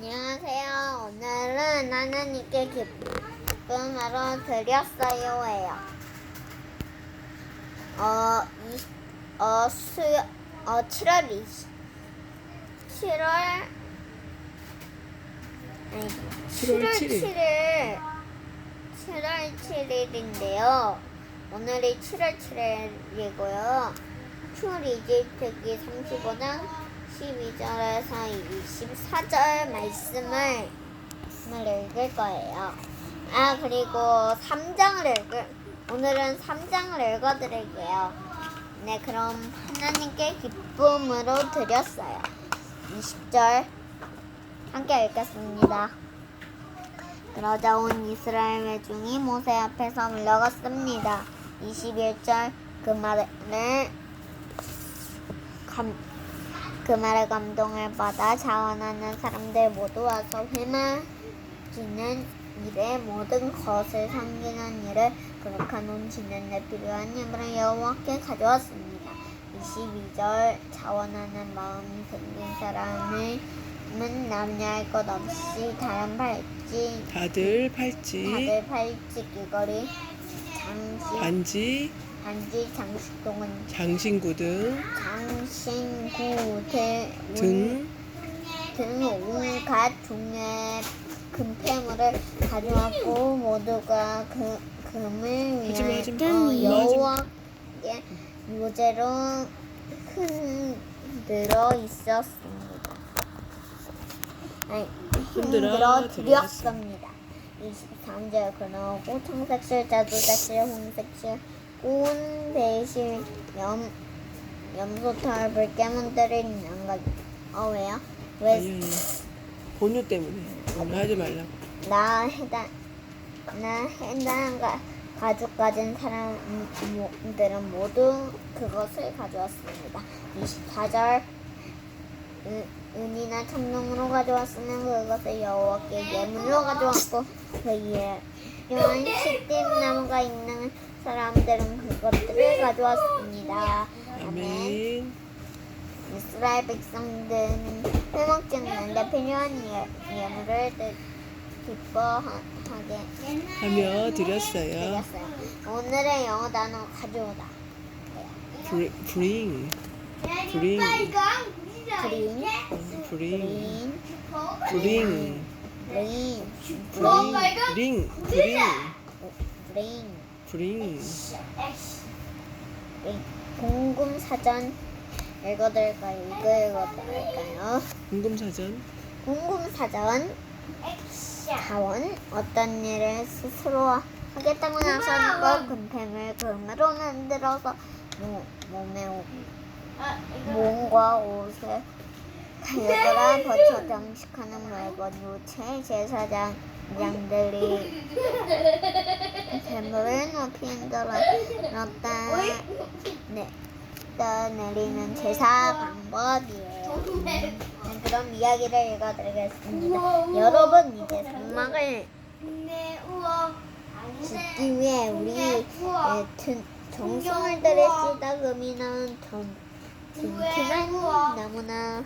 안녕하세요. 오늘은 하나님께 기쁨으로 드렸어요 예요. 어, 이, 어, 수, 어, 7월 20, 7월, 아니, 7월 7일, 7월 7일인데요. 오늘이 7월 7일이고요. 출 이집트기 35장 12절에서 24절 말씀을 읽을 거예요. 아 그리고 3장을 읽을 오늘은 3장을 읽어드릴게요. 네 그럼 하나님께 기쁨으로 드렸어요. 20절 함께 읽겠습니다. 그러자 온 이스라엘 회중이 모세 앞에서 물러갔습니다. 21절 그 말을 감, 그 말에 감동을 받아 자원하는 사람들 모두 와서 회마지는 일에 모든 것을 섬기는 일을 거룩한 온 지는 데 필요한 예물을 여호와께 가져왔습니다. 22절 자원하는 마음이 생긴 사람은 남녀할 것 없이 다른 팔찌 다들 팔찌, 다들 팔찌 귀걸이 장식 반지, 반지 장식동은 장신구 등, 장신구 대 등, 등 온갖 종류의 금폐물을 가져왔고 모두가 그 금을 하지마, 위하여 하지마. 하지마, 여호와께 무제로 흔들어 있었습니다. 아니, 흔들어 흔들어 드렸습니다. 23절 그러고 청색실, 자두색실, 홍색실, 온 배실, 염 염소털, 불깨문들은 양가지. 어 왜요? 왜 아니. 본유 때문에. 오늘 하지 말라고. 나 해당 나 해당 가, 가죽 가진 사람들은 모두 그것을 가져왔습니다. 24절 은, 은이나 청동으로 가져왔으면 그것을 여호와께 예물로 가져왔고 그 위에 요한 시띠 나무가 있는 사람들은 그것들을 가져왔습니다. 아멘. 이스라엘 백성들은 회먹지 않는데 필요한 예, 예물을 뜻- 기뻐하게 하며 드렸어요. 드렸어요. 오늘의 영어 단어 가져오다. Br- bring, bring, 그린, bring, bring, 그린, bring, bring, bring, 그 린, bring. 그린. 공금 사전 읽어드릴까요? 이거 읽어드릴까요? 궁금사전. 공금 사전 자원 어떤 일을 스스로 하겠다고 나서는 금팽을 금으로 만들어서 모, 몸에 오- 몸과 옷에 달려들어 버쳐 장식하는 물건 요체 제사장 장들이 재물을 흔들어 넣다 네, 떠 내리는 제사 방법이에요. 네, 그럼 이야기를 읽어드리겠습니다. 여러분 이제 성막을 짓기 위해 우리 예, 든, 정성을 들였시다 금이나 전 든든한 나무나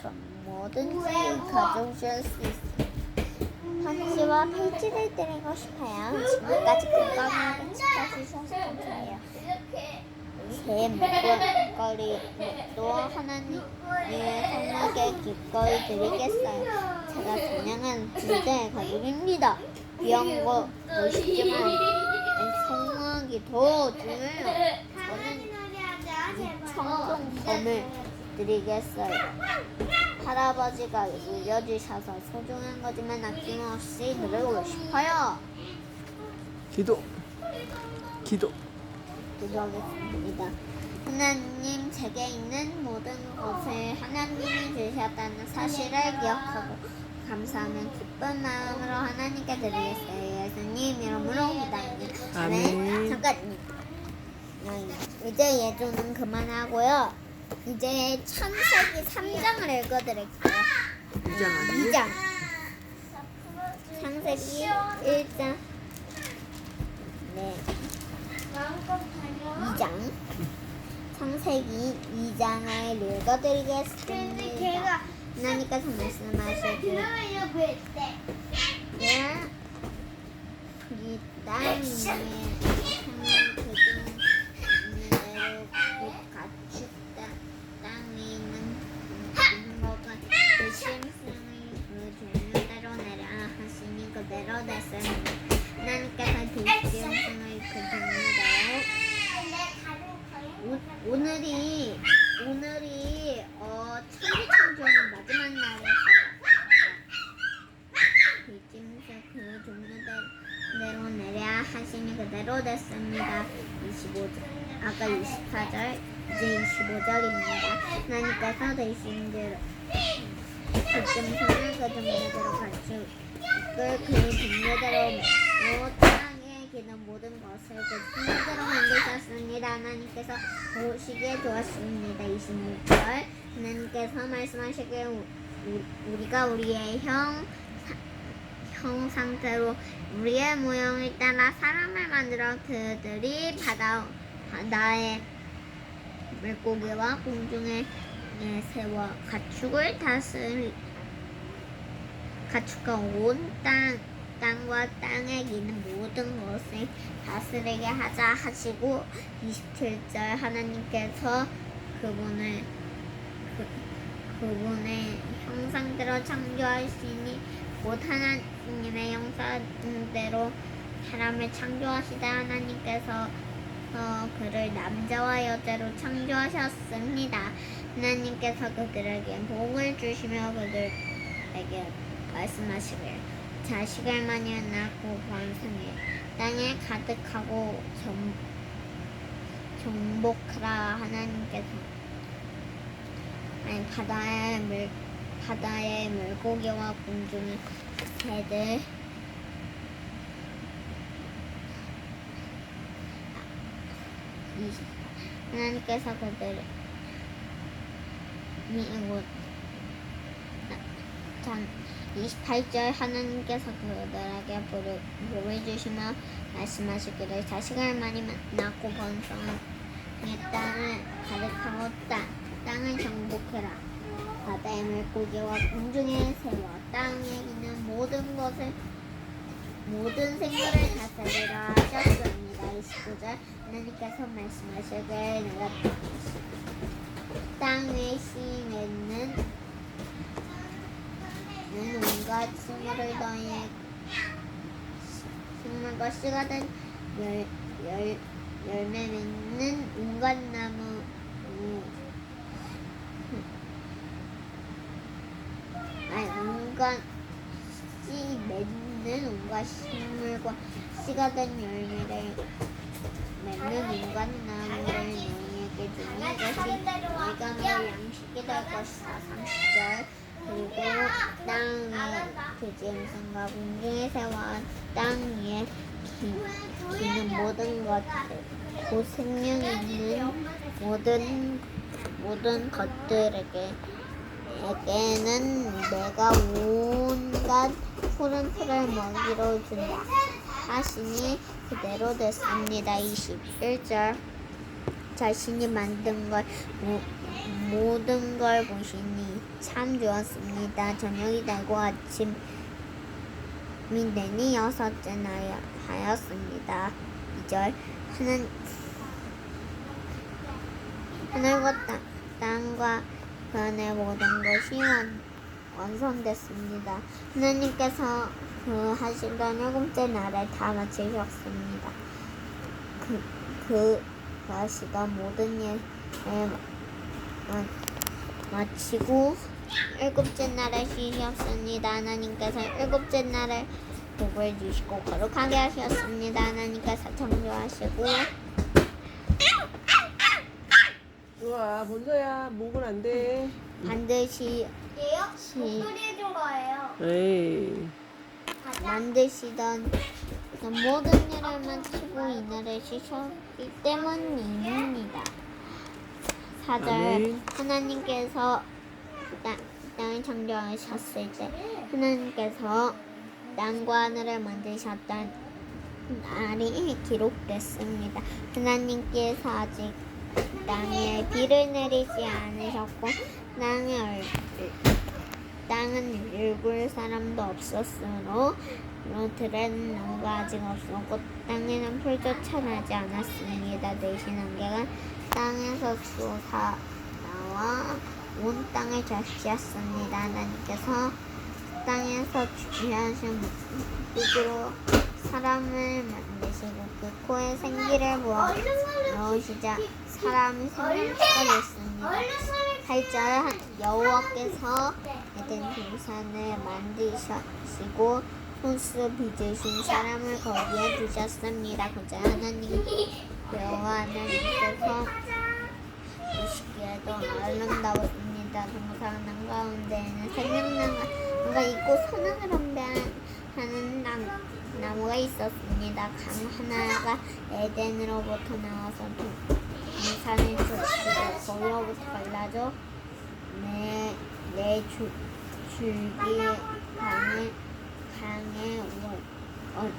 전 뭐든지 가져오실 수 있습니 다. 한시와 팔찌를 드리고 싶어요. 지금까지 건강하게 지켜주셔서 감사해요. 새 목걸이 또 하나님의 성막에 기꺼이 드리겠어요. 제가 사냥한 두대 가족입니다. 귀한 거 멋있지만 성막이 더 중요해요. 저는 이 청송검을 드리겠어요. 할아버지가 물려주셔서 소중한 거지만 아낌없이 드리고 싶어요. 기도. 기도. 기도하겠습니다. 하나님 제게 있는 모든 것을 하나님이 주셨다는 사실을 기억하고 감사하며 기쁜 마음으로 하나님께 드리겠어요. 예수님 이름으로 기도합니다. 아멘. 잠깐 어, 이제 예조는 그만하고요. 이제 창세기 3장을 읽어드릴게요. 이장 아니에요? 2장 창세기 1장 네 2장 창세기 2장을 읽어드리겠습니다. 하나님께서 말씀하시길 야, 이땅 위에 0로 됐습니다. 25절, 아까 24절, 이제 25절입니다. 하나님께서 대신 대로 지금 성령과 정례대로 갖추 이끌 그 분례대로 땅에 기는 모든 것을 그 분례대로 만드셨습니다. 하나님께서 보시기에 좋았습니다. 26절 하나님께서 말씀하시길, 우리가 우리의 형 형 상태로 우리의 모형을 따라 사람을 만들어 그들이 바다 바다의 물고기와 공중의 예, 새와 가축을 다스리 가축과 온 땅 땅과 땅에 있는 모든 것을 다스리게 하자 하시고 27절 하나님께서 그분을 그, 그분의 형상대로 창조하시니 곧 하나 님의 형상대로 사람을 창조하시다 하나님께서 어, 그를 남자와 여자로 창조하셨습니다. 하나님께서 그들에게 복을 주시며 그들에게 말씀하시길 자식을 많이 낳고 번성해 땅에 가득하고 정, 정복하라 하나님께서 아니 바다의 물 바다의 물고기와 공중의 새들 이- 하나님께서 그들을 전 28절 하나님께서 그들에게 복을, 복을 주시며 말씀하시기를 자식을 많이 낳고 번성해 땅을 가득하고 땅, 땅을 정복해라 바다의 물고기와 공중의 새와 땅에 있는 모든 것을 모든 생물을 다스리라 하셨습니다. 29절 하나님께서 말씀하시길 내가 땅 위에 심에는 는 온갖 식물을 더해 식물과 씨가 된 열, 열, 열매 맺는 온갖 나무 음, 아니 온갖 씨 맺는 온갖 식물과 씨가 된 열매를 맺는 온갖 나무를 너희에게 이것이 너희가 먹을 양식이 될 것이다. 30절. 그리고 땅 위에 그지음성과 공중의 새와 땅 위에 기, 기는 모든 것들 곧 생명 있는 모든 모든 것들에게 에게는 내가 온갖 푸른 풀을 먹이로 준다 하시니 그대로 됐습니다 21절 자신이 만든 걸 모, 모든 걸 보시니 참 좋았습니다. 저녁이 되고 아침이 되니 여섯째 날 하였습니다. 2절 하는 하늘과 땅, 땅과 그 안의 모든 것이 완, 완성됐습니다. 하나님께서 그 하시던 일곱째 날에 다 마치셨습니다. 그, 그 하시던 모든 일을 마- 마치고 일곱째 날에 쉬셨습니다. 하나님께서 일곱째 날에 복을 주시고 거룩하게 하셨습니다. 하나님께서 창조하시고 좋아, 본서야, 목은 안 돼. 반드시 얘요? 시- 목소리 해준 거예요. 에이. 만드시던 모든 일을 마치고 이날을 쉬셨기 때문입니다. 4절 아멘. 하나님께서 땅, 땅을 창조하셨을 때 하나님께서 땅과 하늘을 만드셨던 날이 기록됐습니다. 하나님께서 아직 땅에 비를 내리지 않으셨고 땅의 얼, 땅은 읽을 사람도 없었으므로 들에는 나무가 아직 없었고 땅에는 풀조차 나지 않았습니다. 대신 안개가 땅에서 솟아 나와 온 땅을 적시었습니다. 하나님께서 땅에서 주하신 흙으로 사람을 만드시고 그 코에 생기를 부어 넣으시자 사람이 생명수가 됐습니다. 8절 여호와께서 에덴 동산을 만드시고 손수 빚으신 사람을 거기에 두셨습니다. 그자 하나님 여호와 하나님께서 보시기에도 아름다웠습니다. 동산 가운데에는 생명나무가 있고 선악을 분별하는 나- 나무가 있었습니다. 강 하나가 에덴으로부터 나와서 동산을 쫓고 거기로부터 갈라져 내, 내 줄, 줄기 강에 강의 원, 원,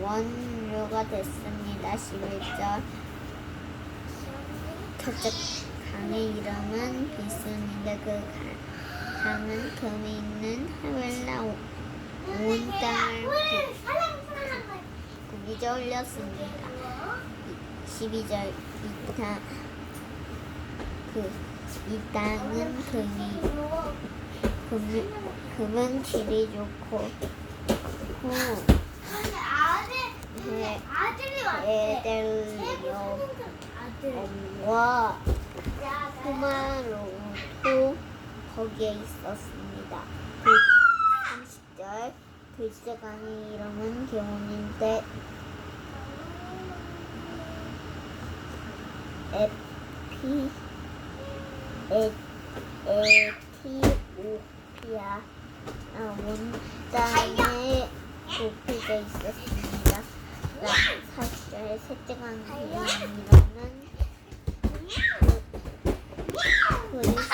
원료가 됐습니다. 11절 첫째 강의 이름은 비스인데 그 강- 강은 금이 있는 하멜라 온 땅을 구기져 올렸습니다. 12절 이땅 그, 이 땅은 금이 금, 금은 질이 좋고 후와 후마로도 거기에 있었습니다. 그 30절 글쎄강의 이름은 교훈인데 에피 에, 에티오피아 아, 온 땅에 높이가 있었습니다. 40절에 셋째 강의 이름은 그리스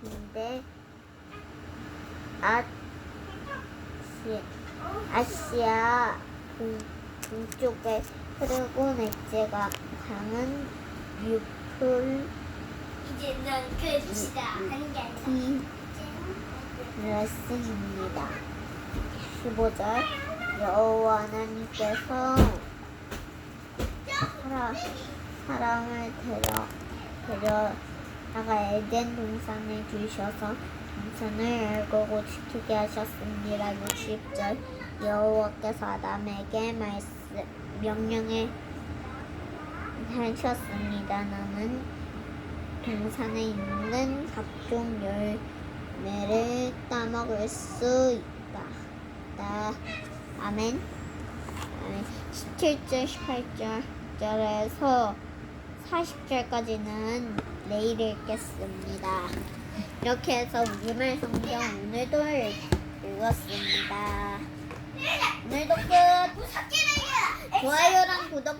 근데 아시아, 아시아 동, 동쪽에 흐르고 넷째가 강은 유풀 이제는 끝이다. 하는 게 아니라. 레슨입니다. 15절 여호와 하나님께서 사람, 사람을 데려 데려다가 에덴 동산에 주셔서 동산을 열고 지키게 하셨습니다. 60절 여호와께서 아담에게 말씀 명령해 하셨습니다. 나는 동산에 있는 각종 열매를 따먹을 수 있다. 나, 아멘. 아멘. 17절, 18절, 절에서 40절까지는 내일 읽겠습니다. 이렇게 해서 우리말 성경 오늘도 읽- 읽었습니다. 오늘도 끝! 좋아요랑 구독